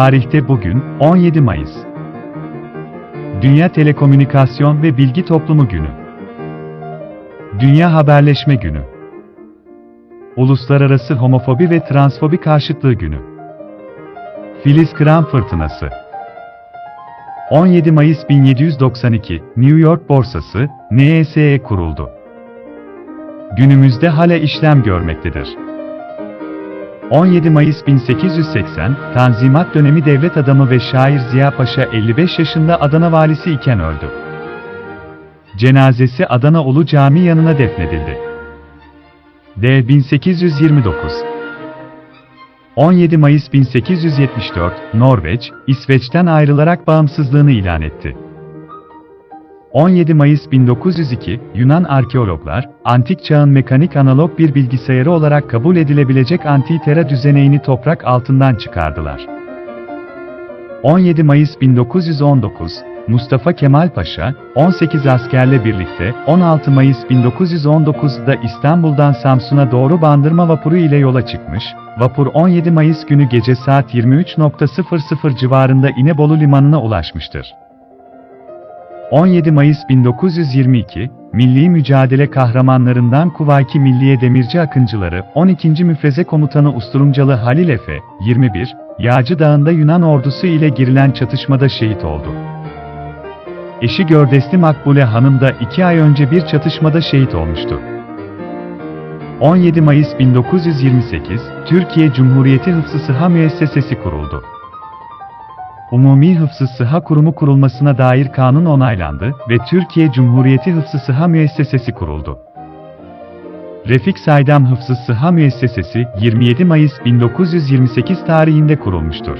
Tarihte bugün 17 Mayıs. Dünya Telekomünikasyon ve Bilgi Toplumu Günü. Dünya Haberleşme Günü. Uluslararası Homofobi ve Transfobi Karşıtlığı Günü. Filiz Kıran Fırtınası. 17 Mayıs 1792, New York Borsası, NYSE kuruldu. Günümüzde hala işlem görmektedir. 17 Mayıs 1880, Tanzimat dönemi devlet adamı ve şair Ziya Paşa 55 yaşında Adana valisi iken öldü. Cenazesi Adana Ulu Cami yanına defnedildi. D. 1829 17 Mayıs 1874, Norveç, İsveç'ten ayrılarak bağımsızlığını ilan etti. 17 Mayıs 1902, Yunan arkeologlar, antik çağın mekanik analog bir bilgisayarı olarak kabul edilebilecek Antitera düzeneğini toprak altından çıkardılar. 17 Mayıs 1919, Mustafa Kemal Paşa, 18 askerle birlikte 16 Mayıs 1919'da İstanbul'dan Samsun'a doğru bandırma vapuru ile yola çıkmış, vapur 17 Mayıs günü gece saat 23.00 civarında İnebolu limanına ulaşmıştır. 17 Mayıs 1922, Milli Mücadele kahramanlarından Kuvayki Milliye Demirci Akıncıları 12. Müfreze Komutanı Usturumcalı Halil Efe, 21, Yağcı Dağı'nda Yunan ordusu ile girilen çatışmada şehit oldu. Eşi Gördesli Makbule Hanım da 2 ay önce bir çatışmada şehit olmuştu. 17 Mayıs 1928, Türkiye Cumhuriyeti Hıfzı Sıha Müessesesi kuruldu. Umumi Hıfzı Sıha Kurumu kurulmasına dair kanun onaylandı ve Türkiye Cumhuriyeti Hıfzı Sıha Müessesesi kuruldu. Refik Saydam Hıfzı Sıha Müessesesi 27 Mayıs 1928 tarihinde kurulmuştur.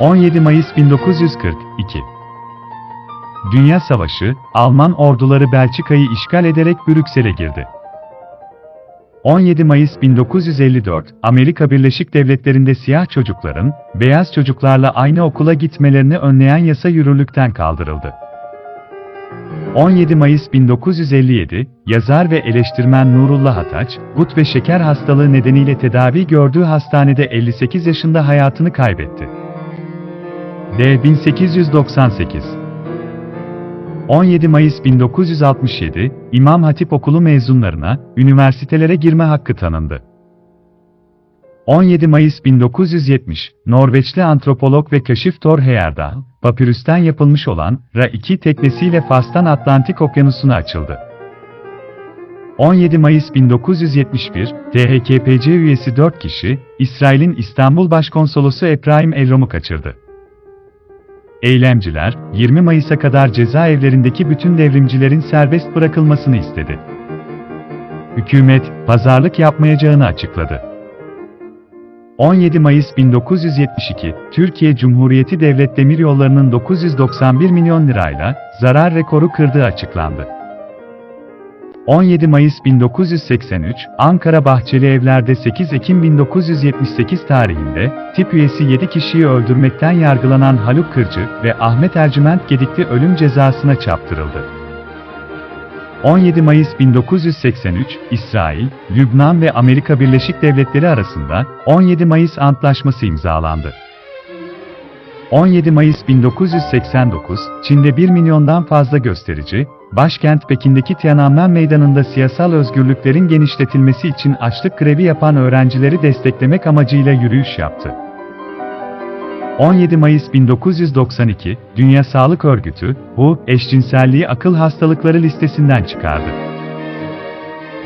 17 Mayıs 1942 Dünya Savaşı, Alman orduları Belçika'yı işgal ederek Brüksel'e girdi. 17 Mayıs 1954, Amerika Birleşik Devletleri'nde siyah çocukların, beyaz çocuklarla aynı okula gitmelerini önleyen yasa yürürlükten kaldırıldı. 17 Mayıs 1957, yazar ve eleştirmen Nurullah Ataç, gut ve şeker hastalığı nedeniyle tedavi gördüğü hastanede 58 yaşında hayatını kaybetti. D. 1898 17 Mayıs 1967, İmam Hatip Okulu mezunlarına, üniversitelere girme hakkı tanındı. 17 Mayıs 1970, Norveçli antropolog ve keşif Thor Heyerdahl, papirüsten yapılmış olan Ra-2 teknesiyle Fars'tan Atlantik Okyanusu'na açıldı. 17 Mayıs 1971, DHKPC üyesi 4 kişi, İsrail'in İstanbul Başkonsolosu Ebrahim Elrom'u kaçırdı. Eylemciler, 20 Mayıs'a kadar cezaevlerindeki bütün devrimcilerin serbest bırakılmasını istedi. Hükümet, pazarlık yapmayacağını açıkladı. 17 Mayıs 1972, Türkiye Cumhuriyeti Devlet Demiryolları'nın 991 milyon lirayla zarar rekoru kırdığı açıklandı. 17 Mayıs 1983, Ankara Bahçeli Evler'de 8 Ekim 1978 tarihinde, tip üyesi 7 kişiyi öldürmekten yargılanan Haluk Kırcı ve Ahmet Ercüment Gedikli ölüm cezasına çarptırıldı. 17 Mayıs 1983, İsrail, Lübnan ve Amerika Birleşik Devletleri arasında 17 Mayıs Antlaşması imzalandı. 17 Mayıs 1989, Çin'de 1 milyondan fazla gösterici, başkent Pekin'deki Tiananmen Meydanı'nda siyasal özgürlüklerin genişletilmesi için açlık grevi yapan öğrencileri desteklemek amacıyla yürüyüş yaptı. 17 Mayıs 1992, Dünya Sağlık Örgütü, bu, eşcinselliği akıl hastalıkları listesinden çıkardı.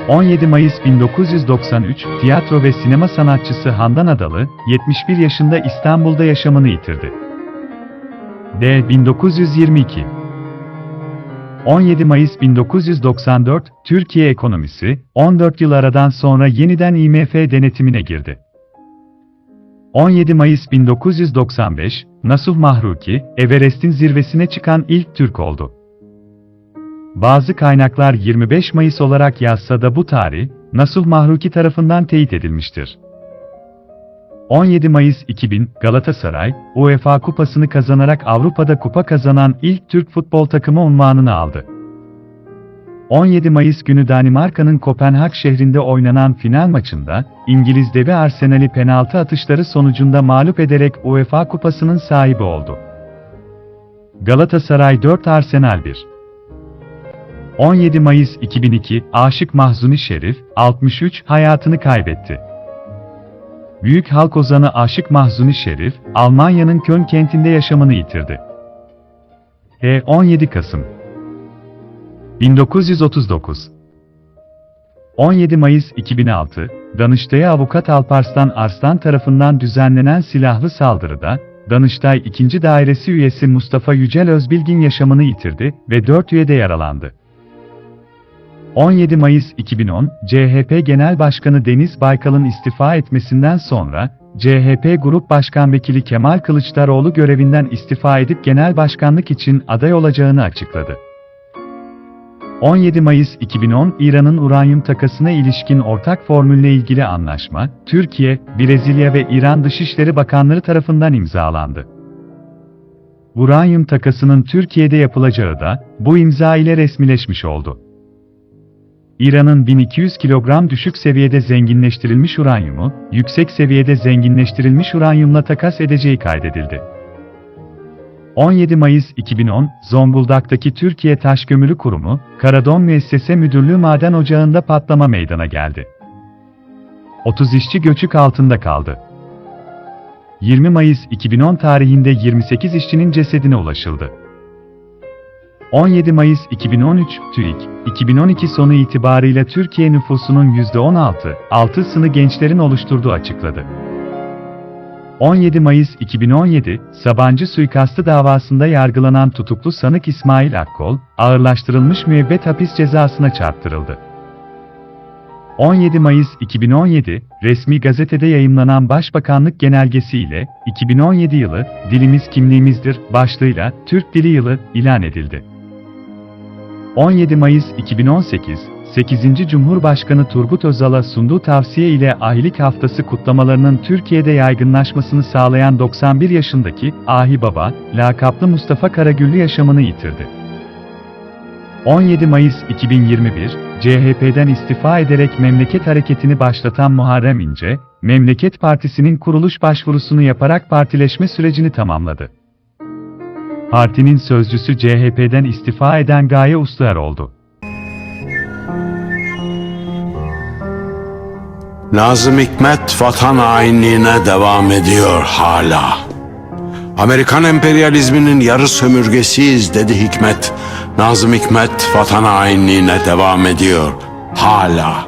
17 Mayıs 1993, tiyatro ve sinema sanatçısı Handan Adalı, 71 yaşında İstanbul'da yaşamını yitirdi. D. 1922 17 Mayıs 1994, Türkiye ekonomisi, 14 yıl aradan sonra yeniden IMF denetimine girdi. 17 Mayıs 1995, Nasuh Mahruki, Everest'in zirvesine çıkan ilk Türk oldu. Bazı kaynaklar 25 Mayıs olarak yazsa da bu tarih, Nasuh Mahruki tarafından teyit edilmiştir. 17 Mayıs 2000, Galatasaray, UEFA Kupası'nı kazanarak Avrupa'da kupa kazanan ilk Türk futbol takımı unvanını aldı. 17 Mayıs günü Danimarka'nın Kopenhag şehrinde oynanan final maçında, İngiliz devi Arsenal'i penaltı atışları sonucunda mağlup ederek UEFA Kupası'nın sahibi oldu. Galatasaray 4 Arsenal 1 17 Mayıs 2002, Aşık Mahzuni Şerif, 63, hayatını kaybetti. Büyük halk ozanı Aşık Mahzuni Şerif, Almanya'nın Köln kentinde yaşamını yitirdi. E 17 Kasım 1939 17 Mayıs 2006, Danıştay'a avukat Alparslan Arslan tarafından düzenlenen silahlı saldırıda, Danıştay 2. Dairesi üyesi Mustafa Yücel Özbilgin yaşamını yitirdi ve 4 üye de yaralandı. 17 Mayıs 2010, CHP Genel Başkanı Deniz Baykal'ın istifa etmesinden sonra, CHP Grup Başkan Vekili Kemal Kılıçdaroğlu görevinden istifa edip genel başkanlık için aday olacağını açıkladı. 17 Mayıs 2010, İran'ın uranyum takasına ilişkin ortak formülle ilgili anlaşma, Türkiye, Brezilya ve İran Dışişleri Bakanları tarafından imzalandı. Uranyum takasının Türkiye'de yapılacağı da, bu imza ile resmileşmiş oldu. İran'ın 1200 kilogram düşük seviyede zenginleştirilmiş uranyumu, yüksek seviyede zenginleştirilmiş uranyumla takas edeceği kaydedildi. 17 Mayıs 2010, Zonguldak'taki Türkiye Taşkömürü Kurumu, Karadon Müessese Müdürlüğü maden ocağında patlama meydana geldi. 30 işçi göçük altında kaldı. 20 Mayıs 2010 tarihinde 28 işçinin cesedine ulaşıldı. 17 Mayıs 2013, TÜİK, 2012 sonu itibarıyla Türkiye nüfusunun %16, 6'sını gençlerin oluşturduğu açıkladı. 17 Mayıs 2017, Sabancı suikastı davasında yargılanan tutuklu sanık İsmail Akkol, ağırlaştırılmış müebbet hapis cezasına çarptırıldı. 17 Mayıs 2017, resmi gazetede yayımlanan Başbakanlık Genelgesi ile 2017 yılı Dilimiz Kimliğimizdir başlığıyla Türk Dili Yılı ilan edildi. 17 Mayıs 2018, 8. Cumhurbaşkanı Turgut Özal'a sunduğu tavsiye ile Ahilik Haftası kutlamalarının Türkiye'de yaygınlaşmasını sağlayan 91 yaşındaki Ahi Baba, lakaplı Mustafa Karagüllü yaşamını yitirdi. 17 Mayıs 2021, CHP'den istifa ederek Memleket Hareketi'ni başlatan Muharrem İnce, Memleket Partisi'nin kuruluş başvurusunu yaparak partileşme sürecini tamamladı. Partinin sözcüsü CHP'den istifa eden Gaye Usluer oldu. Nazım Hikmet vatan hainliğine devam ediyor hala. Amerikan emperyalizminin yarı sömürgesiyiz dedi Hikmet. Nazım Hikmet vatan hainliğine devam ediyor hala.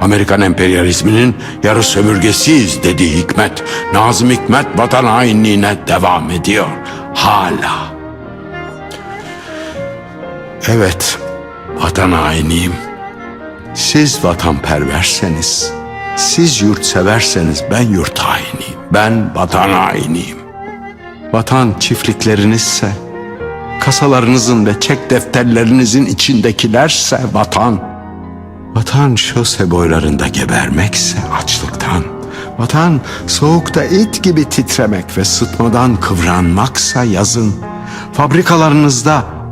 Amerikan emperyalizminin yarı sömürgesiyiz dedi Hikmet. Nazım Hikmet vatan hainliğine devam ediyor. Hala. Evet, vatan hainiyim. Siz vatanperverseniz, siz yurtseverseniz ben yurt hainiyim. Ben vatan hainiyim. Vatan çiftliklerinizse, kasalarınızın ve çek defterlerinizin içindekilerse vatan. Vatan şose boylarında gebermekse açlıktan. Vatan soğukta it gibi titremek ve sıtmadan kıvranmaksa yazın. Fabrikalarınızda